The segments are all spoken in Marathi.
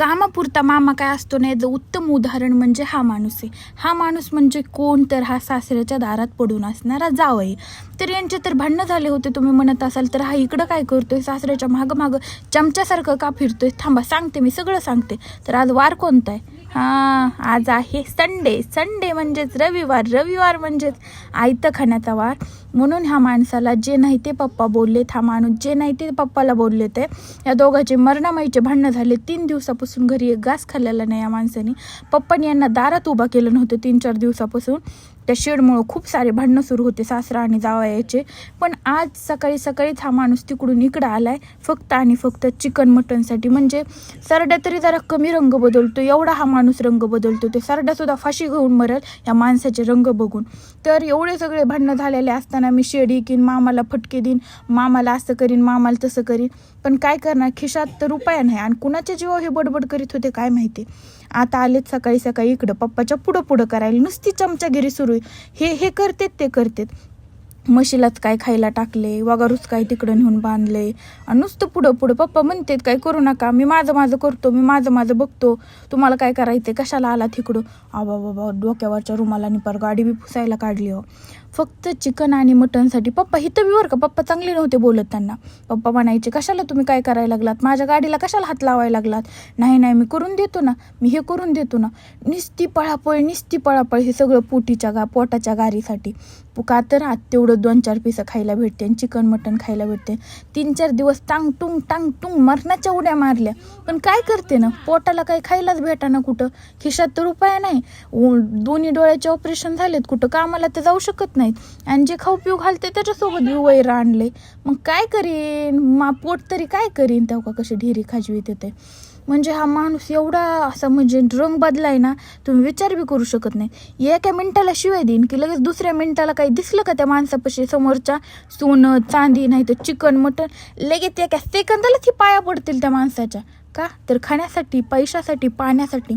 कामापुरता मामा काय असतो ना याचं उत्तम उदाहरण म्हणजे हा माणूस आहे. हा माणूस म्हणजे कोण तर हा सासऱ्याच्या दारात पडून असणारा जावई. तर यांचे तर भांडणं झाले होते तुम्ही म्हणत असाल तर हा इकडं काय करतोय? सासऱ्याच्या मागं मागं चमच्यासारखं का फिरतोय? थांबा सांगते मी सगळं सांगते. तर आज वार कोणता आहे? हां आज आहे संडे संडे म्हणजेच रविवार. रविवार म्हणजेच आयतं खाण्याचा वार. म्हणून ह्या माणसाला जे नाही ते पप्पा बोललेत हा माणूस जे नाही ते पप्पाला बोलले ते या दोघांचे मरणामाईचे भांडणं झाले. तीन दिवसापासून घरी एक घास खाल्लेला नाही या माणसाने. पप्पाने यांना दारात उभा केलं नव्हतं तीन चार दिवसापासून. त्या शेडमुळं खूप सारे भांडणं सुरू होते सासरा आणि जावयाचे. पण आज सकाळी सकाळीच हा माणूस तिकडून इकडं आलाय फक्त आणि फक्त चिकन मटनसाठी. म्हणजे सरड्या तरी जरा कमी रंग बदलतो एवढा हा माणूस रंग बदलतो. ते सरड्यासुद्धा फाशी घेऊन मरेल या माणसाचे रंग बघून. तर एवढे सगळे भांडणं झालेले असताना मी शेडी किन मामाला फटके देईन मामाला असं करीन मामाला तसं करीन. पण काय करणार? खिशात तर रुपया नाही आणि कुणाच्या जीवा हे बडबड करीत होते काय माहिती? आता आलेत सकाळी सकाळी इकडं पप्पाच्या पुढं पुढं करायला. नुसती चमचागिरी सुरू आहे. हे हे करतेत ते करतेत. म्हशीलाच काय खायला टाकले वगारूच काय तिकडं नेऊन बांधले. आणि नुसतं पुढं पुढं पप्पा म्हणतेत काय करू नका मी माझं माझं करतो मी माझं माझं बघतो. तुम्हाला काय करायचं कशाला आला तिकडं? आबा बाबा डोक्यावरच्या रुमाला निपार गाडी बी पुसायला काढली हो. फक्त चिकन आणि मटनसाठी पप्पा हिथं बी बरं का पप्पा चांगले नव्हते बोलत त्यांना. पप्पा म्हणायचे कशाला तुम्ही काय करायला लागलात? माझ्या गाडीला कशाला हात लावायला लागलात? नाही नाही मी करून देतो ना मी हे करून देतो ना. निस्ती पळापळ निस्ती पळापळ हे सगळं पोटीच्या गा पोटाच्या गारीसाठी. का तर आत तेवढं दोन चार पिसं खायला भेटते आणि चिकन मटन खायला भेटते. तीन चार दिवस टांग टुंग टांग टुंग मरणाच्या उड्या मारल्या. पण काय करते ना पोटाला काही खायलाच भेटा ना कुठं? खिशात तर उपाय नाही. दोन्ही डोळ्याचे ऑपरेशन झालेत कुठं कामाला तर जाऊ शकत नाहीत. आणि जे खाऊ पिऊ घालते त्याच्यासोबत वैर आणले मग काय करीन? मा पोट तरी काय करीन तेव्हा कशी ढिरी खाजवीत येते म्हणजे हा माणूस एवढा असा म्हणजे रंग बदलाय ना तुम्ही विचार बी करू शकत नाही. एका मिनटाला शिवाय देईन की लगेच दुसऱ्या मिनिटाला काही दिसलं का त्या माणसापाशी समोरच्या? सोनं चांदी नाही तर चिकन मटन लगेच एका सेकंदालाच ही पाया पडतील त्या माणसाच्या. का? तर खाण्यासाठी पैशासाठी पाण्यासाठी.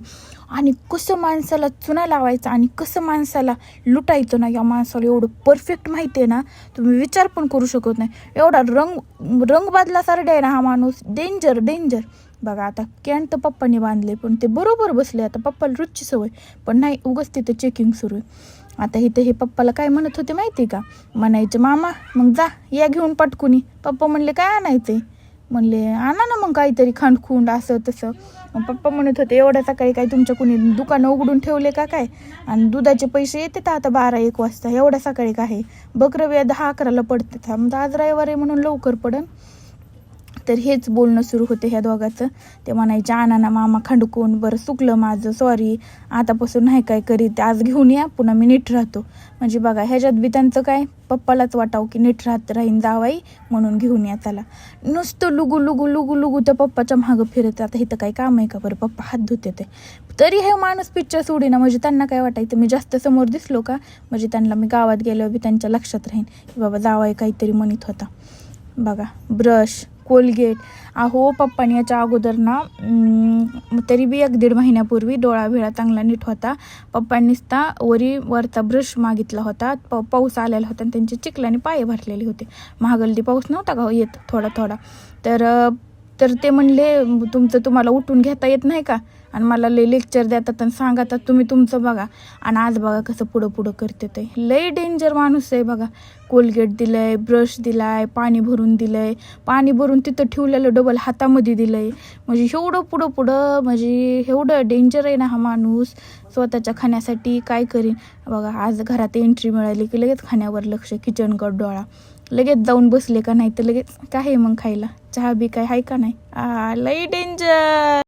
आणि कसं माणसाला चुना लावायचा आणि कसं माणसाला लुटायचं ना या माणसाला एवढं परफेक्ट माहिती आहे ना तुम्ही विचार पण करू शकत नाही. एवढा रंग रंग बदलासारखा आहे ना हा माणूस. डेंजर डेंजर बघा आता कॅन तर पप्पाने बांधले पण ते बरोबर बसले आता पप्पाला रोजची सवय पण नाही उगच तिथं चेकिंग सुरू आहे. आता इथं हे पप्पाला काय म्हणत होते माहिती का? म्हणायचे मामा मग जा या घेऊन पटकुनी. पप्पा म्हणले काय आणायचे म्हणले आणा ना मग काहीतरी खांडखुंड असं तसं. मग पप्पा म्हणत होते एवढ्या सकाळी काय तुमच्या कुणी दुकानं उघडून ठेवले का काय? आणि दुधाचे पैसे येतात आता बारा एक वाजता एवढ्या सकाळी काय बकरव्या दहा अकराला पडते मग आज रविवार आहे म्हणून लवकर पडन. तर हेच बोलणं सुरू होते ह्या दोघाचं. ते म्हणायचे आणाना मामा खंडकून बरं चुकलं माझं सॉरी आतापासून नाही काय करीत आज घेऊन या पुन्हा मी नीट राहतो. म्हणजे बघा ह्याच्यात बी त्यांचं काय? पप्पालाच वाटावं की नीट राहत राहीन जावाई म्हणून घेऊन या त्याला. नुसतं लुगू लुगू लुगू लुगू त्या पप्पाच्या मागं फिरत आता इथं काही काम आहे का बरं? पप्पा हात धुते ते तरी हे माणूस पिक्चर सोडीना म्हणजे त्यांना काय वाटायचं? मी जास्त समोर दिसलो का? म्हणजे त्यांना मी गावात गेल्यावर बी त्यांच्या लक्षात राहीन की बाबा जावाई काहीतरी म्हणत होता. बघा ब्रश कोलगेट. अहो पप्पानी याच्या अगोदर ना तरी बी एक दीड महिन्यापूर्वी डोळा भिळा चांगला नीट होता. पप्पांनीच वरी वरचा ब्रश मागितला होता. प पाऊस आलेला होता आणि त्यांचे चिखलाने पाय भरलेले होते. महागल्दी पाऊस नव्हता का हो? येत थोडा थोडा. तर तर ते म्हणले तुमचं तुम्हाला उठून घेता येत नाही का? आणि मला लई लेक्चर देतात आणि सांगतात तुम्ही तुमचं बघा. आणि आज बघा कसं पुढं पुढं करते ते. लई डेंजर माणूस आहे बघा. कोलगेट दिलंय ब्रश दिलाय पाणी भरून दिलंय. पाणी भरून तिथं ठेवलेलं डबल हातामध्ये दिलंय. म्हणजे एवढं पुढं पुढं म्हणजे एवढं डेंजर आहे ना हा माणूस. स्वतःच्या खाण्यासाठी काय करीन? बघा आज घरात एंट्री मिळाली की लगेच खाण्यावर लक्ष किचनकड डोळा. लगेच जाऊन बसले का नाही तर लगेच काय आहे मग खायला? चहा बी काय आहे का नाही? आ लई डेंजर